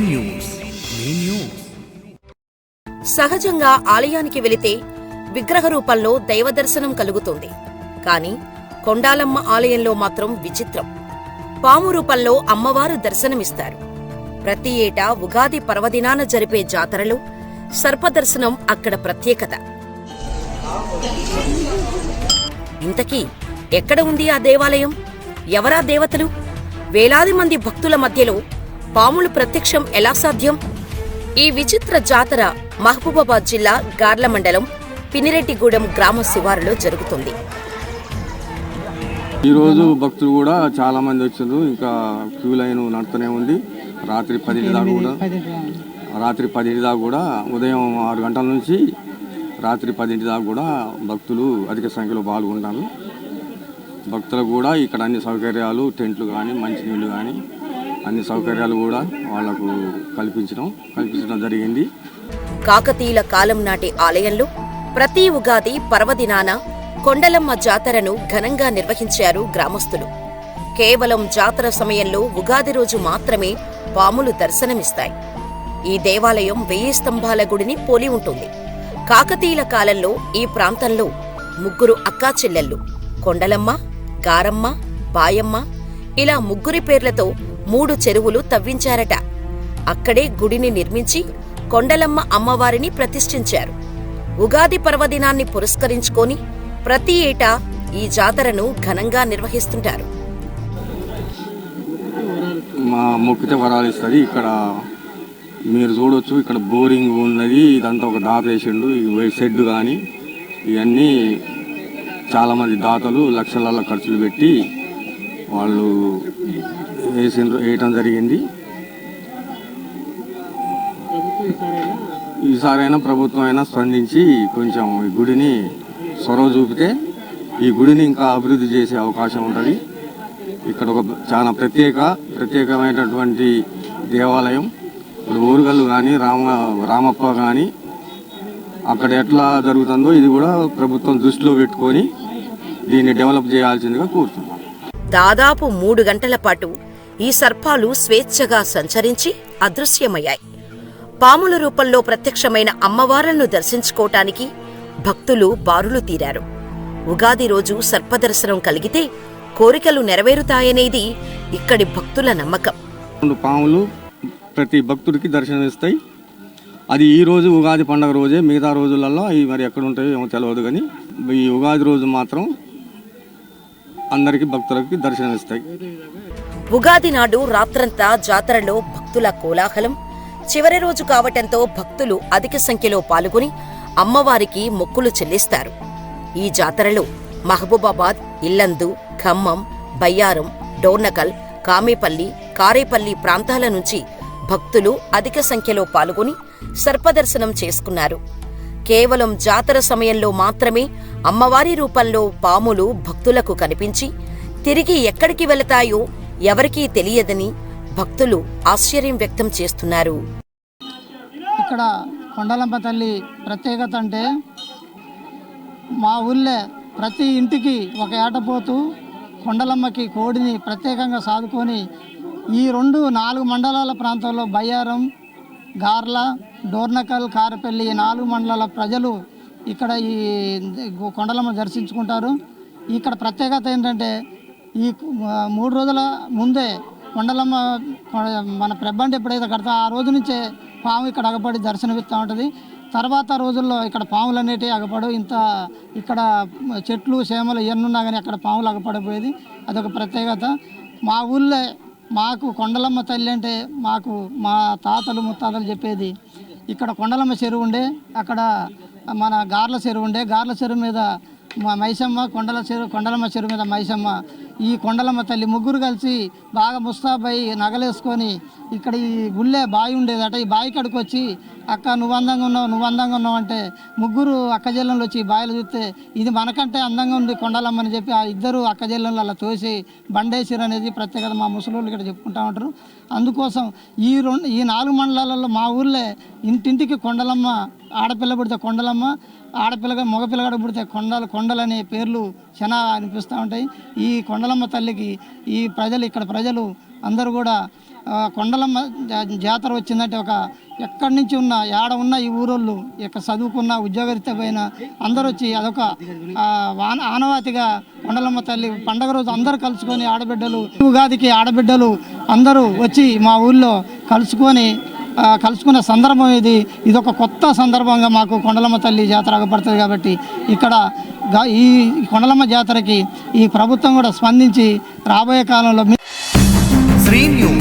News news సహజంగా ఆలయానికి వెళితే విగ్రహ రూపంలో దైవ దర్శనం కలుగుతుంది. కాని కొండాలమ్మ ఆలయంలో మాత్రం విచిత్రం. పాము రూపంలో అమ్మవారు దర్శనమిస్తారు. ప్రతి ఏటా ఉగాది పర్వదినాన జరిపే జాతరలో సర్పదర్శనం అక్కడ ప్రత్యేకత. ఇంతకీ ఎక్కడ ఉంది ఆ దేవాలయం? ఎవరా దేవతలు? వేలాది మంది భక్తుల మధ్యలో పాములు ప్రత్యక్షం ఎలా సాధ్యం? ఈ విచిత్ర జాతర మహబూబాబాద్ జిల్లా గార్ల మండలం పినిరెడ్డిగూడెం గ్రామ శివారులో జరుగుతుంది. ఈరోజు భక్తులు కూడా చాలా మంది వచ్చారు ఇంకా క్యూ లైన్ నడుతూనే ఉంది. రాత్రి పది దాకా కూడా. రాత్రి పదింటి దాకా కూడా. ఉదయం ఆరు గంటల నుంచి రాత్రి పదింటి దాకా కూడా భక్తులు అధిక సంఖ్యలో పాల్గొంటారు. భక్తులకు కూడా ఇక్కడ అన్ని సౌకర్యాలు టెంట్లు కానీ మంచినీళ్ళు కానీ అన్ని సౌకర్యాలు కూడా వాళ్ళకు కల్పించడం కల్పించడం జరిగింది. కాకతీయుల కాలం నాటి ఆలయంలో ప్రతి ఉగాది పర్వదినాన కొండలమ్మ జాతరను ఘనంగా నిర్వహించారు గ్రామస్తులు. కేవలం జాతర సమయంలో ఉగాది రోజు మాత్రమే పాములు దర్శనమిస్తాయి. ఈ దేవాలయం వెయ్యి స్తంభాల గుడిని పోలి ఉంటుంది. కాకతీయుల కాలంలో ఈ ప్రాంతంలో ముగ్గురు అక్కా చెల్లెళ్ళు కొండలమ్మ గారమ్మ బాయమ్మ ఇలా ముగ్గురి పేర్లతో మూడు చెరువులు తవ్వించారట. అక్కడే గుడిని నిర్మించి కొండలమ్మ అమ్మవారిని ప్రతిష్ఠించారు. ఉగాది పర్వదినాన్ని పురస్కరించుకొని ప్రతి ఏటా ఈ జాతరను ఘనంగా నిర్వహిస్తుంటారు. మా మొక్కితే వరాలు ఇస్తుంది. ఇక్కడ మీరు చూడొచ్చు ఇక్కడ బోరింగ్ ఉన్నది. ఇదంతా ఒక దాత వేసిండు. ఈ షెడ్ కానీ ఇవన్నీ చాలామంది దాతలు లక్షల ఖర్చులు పెట్టి వాళ్ళు వేసి వేయటం జరిగింది. ఈసారైనా ప్రభుత్వం అయినా స్పందించి కొంచెం ఈ గుడిని చొరవ చూపితే ఈ గుడిని ఇంకా అభివృద్ధి చేసే అవకాశం ఉంటుంది. ఇక్కడ ఒక చాలా ప్రత్యేక ప్రత్యేకమైనటువంటి దేవాలయం. ఇప్పుడు ఊరుగల్లు కానీ రామ రామప్ప కానీ అక్కడ ఎట్లా జరుగుతుందో ఇది కూడా ప్రభుత్వం దృష్టిలో పెట్టుకొని దీన్ని డెవలప్ చేయాల్సిందిగా కోరుతున్నాను దాదాపు మూడు గంటల పాటు ఈ సర్పాలు స్వేచ్ఛగా సంచరించి అదృశ్యమయ్యాయి. పాముల రూపంలో ప్రత్యక్షమైన అమ్మవారలను దర్శించుకోటానికి భక్తులు బారులు తీరారు. ఉగాది రోజు సర్పదర్శనం కలిగితే కోరికలు నెరవేరుతాయనేది ఇక్కడి భక్తుల నమ్మకం. రెండు పాములు ప్రతి భక్తుడికి దర్శనమిస్తాయి అది ఈ రోజు ఉగాది పండగ రోజే మిగతా రోజులలో ఈ మరి ఎక్కడ ఉంటాయో ఏమో తెలియదు కానీ ఈ ఉగాది రోజు మాత్రం అందరికీ భక్తులకి దర్శనమిస్తాయి. ఉగాది నాడు రాత్రంతా జాతరలో భక్తుల కోలాహలం. చివరి రోజు కావటంతో భక్తులు అధిక సంఖ్యలో పాల్గొని అమ్మవారికి మొక్కులు చెల్లిస్తారు. ఈ జాతరలో మహబూబాబాద్ ఇల్లందు ఖమ్మం బయ్యారం డోర్నకల్ కామేపల్లి కారేపల్లి ప్రాంతాల నుంచి భక్తులు అధిక సంఖ్యలో పాల్గొని సర్పదర్శనం చేసుకున్నారు. కేవలం జాతర సమయంలో మాత్రమే అమ్మవారి రూపంలో పాములు భక్తులకు కనిపించి తిరిగి ఎక్కడికి వెళతాయో ఎవరికీ తెలియదని భక్తులు ఆశ్చర్యం వ్యక్తం చేస్తున్నారు. ఇక్కడ కొండలంప తల్లి ప్రత్యేకత అంటే మా ఊళ్ళో ప్రతి ఇంటికి ఒక ఏటపోతూ కొండలమ్మకి కోడిని ప్రత్యేకంగా సాదుకొని ఈ రెండు నాలుగు మండలాల ప్రాంతాల్లో బయ్యారం గార్ల డోర్నకల్ కారపల్లి ఈ నాలుగు మండలాల ప్రజలు ఇక్కడ ఈ కొండలమ్మ దర్శించుకుంటారు. ఇక్కడ ప్రత్యేకత ఏంటంటే ఈ మూడు రోజుల ముందే కొండలమ్మ మన ప్రబ్బండి ఎప్పుడైతే కడతా ఆ రోజు నుంచే పాము ఇక్కడ అగపడి దర్శనమిస్తూ ఉంటుంది. తర్వాత రోజుల్లో ఇక్కడ పాములు అనేటివి అగపడు ఇంత ఇక్కడ చెట్లు చేమలు ఉన్నా కానీ అక్కడ పాములు అగపడిపోయేది అదొక ప్రత్యేకత. మా ఊళ్ళో మాకు కొండలమ్మ తల్లి అంటే మాకు మా తాతలు ముత్తాతలు చెప్పేది ఇక్కడ కొండలమ్మ చెరువు ఉండే అక్కడ మన గార్ల చెరువు ఉండే గార్ల చెరువు మీద మా మైసమ్మ కొండల చెరువు కొండలమ్మ చెరువు మీద మైసమ్మ ఈ కొండలమ్మ తల్లి ముగ్గురు కలిసి బాగా ముస్తాబై నగలేసుకొని ఇక్కడ ఈ గుళ్ళే బావి ఉండేదట. ఈ బావి కడుకు వచ్చి అక్క నువ్వు అందంగా ఉన్నావు నువ్వు అందంగా ఉన్నావు అంటే ముగ్గురు అక్క చెల్లెళ్ళు వచ్చి బావిలు చూస్తే ఇది మనకంటే అందంగా ఉంది కొండలమ్మ అని చెప్పి ఆ ఇద్దరు అక్క చెల్లెళ్ళు అలా తోసి బండేసిరు అనేది ప్రత్యేకత మా ముసలోళ్ళు ఇక్కడ చెప్పుకుంటా ఉంటారు. అందుకోసం ఈ రెండు ఈ నాలుగు మండలాలలో మా ఊళ్ళో ఇంటింటికి కొండలమ్మ ఆడపిల్ల పుడితే కొండలమ్మ ఆడపిల్లగా మగపిల్లగాడు పుడితే కొండలు కొండలు అనే పేర్లు చాలా అనిపిస్తూ ఉంటాయి. ఈ కొండలమ్మ తల్లికి ఈ ప్రజలు ఇక్కడ ప్రజలు అందరూ కూడా కొండలమ్మ జాతర వచ్చిందంటే ఒక ఎక్కడి నుంచి ఉన్న ఏడ ఉన్న ఈ ఊరోళ్ళు ఇక చదువుకున్న ఉద్యోగరీత్యా పోయిన అందరూ వచ్చి అదొక వాన ఆనవాతిగా కొండలమ్మ తల్లి పండగ రోజు అందరూ కలుసుకొని ఆడబిడ్డలు ఉగాదికి ఆడబిడ్డలు అందరూ వచ్చి మా ఊళ్ళో కలుసుకొని కలుసుకునే సందర్భం ఇది ఇదొక కొత్త సందర్భంగా మాకు కొండలమ్మ తల్లి జాతర అగపడుతుంది కాబట్టి ఇక్కడ ఈ కొండలమ్మ జాతరకి ఈ ప్రభుత్వం కూడా స్పందించి రాబోయే కాలంలో శ్రీ న్యూస్